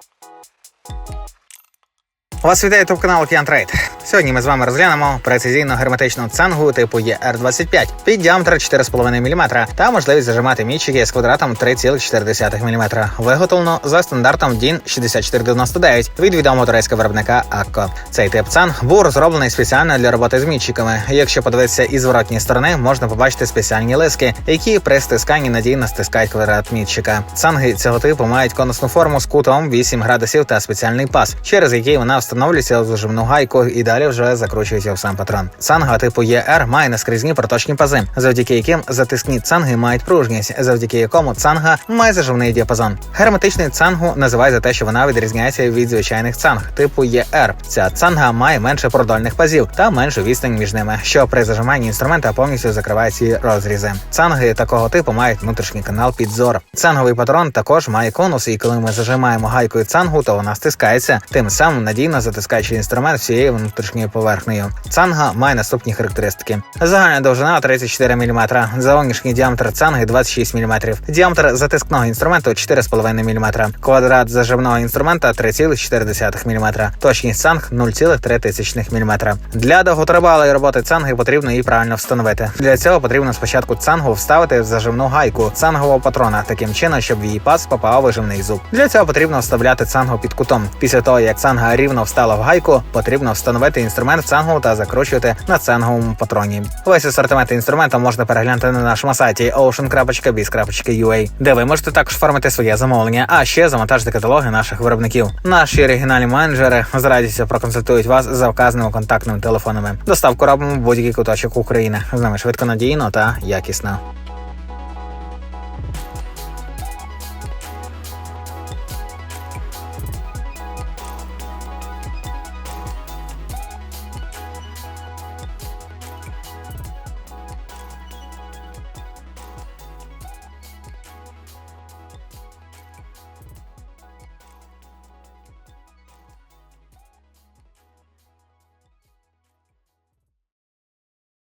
Thank you. Вас вітає ютуб канал Океан Трейд. Сьогодні ми з вами розглянемо прецизійну герметичну цангу типу ER25 під діаметр 4,5 мм та можливість зажимати мічики з квадратом 3,4 мм. Виготовлено за стандартом DIN 6499 від відомого турецького виробника Акко. Цей тип цанг був розроблений спеціально для роботи з мічиками. Якщо подивитися із зворотньої сторони, можна побачити спеціальні лиски, які при стисканні надійно стискають квадрат мітчика. Цанги цього типу мають конусну форму з кутом 8 градусів та спеціальний пас, через який вона встановлюється зажимну гайку і далі вже закручується в сам патрон. Цанга типу ЄР має наскрізні проточні пази, завдяки яким затискні цанги мають пружність, завдяки якому цанга має заживний діапазон. Герметичний цангу називають за те, що вона відрізняється від звичайних цанг типу ЄР. Ця цанга має менше продольних пазів та меншу відстань між ними, що при зажиманні інструмента повністю закриває ці розрізи. Цанги такого типу мають внутрішній канал підзор. Цанговий патрон також має конус, і коли ми зажимаємо гайкою цангу, то вона стискається, тим самим надійно затискаючи інструмент всією внутрішньою поверхнею. Цанга має наступні характеристики: загальна довжина 34 мм, зовнішній діаметр цанги 26 мм, діаметр затискного інструменту 4,5 мм, квадрат зажимного інструмента 3,4 мм, точність цанг 0,3 мм. Для довготривалої роботи цанги потрібно її правильно встановити. Для цього потрібно спочатку цангу вставити в зажимну гайку цангового патрона, таким чином, щоб в її паз попав вижимний зуб. Для цього потрібно вставляти цангу під кутом. Після того, як цанга рівно встала в гайку, потрібно встановити інструмент в цангу та закручувати на цанговому патроні. Весь асортимент інструменту можна переглянути на нашому сайті ocean.biz.ua, де ви можете також оформити своє замовлення, а ще завантажити каталоги наших виробників. Наші оригінальні менеджери з радістю проконсультують вас за вказаними контактними телефонами. Доставку робимо в будь-який куточок України. З нами швидко надійно та якісно.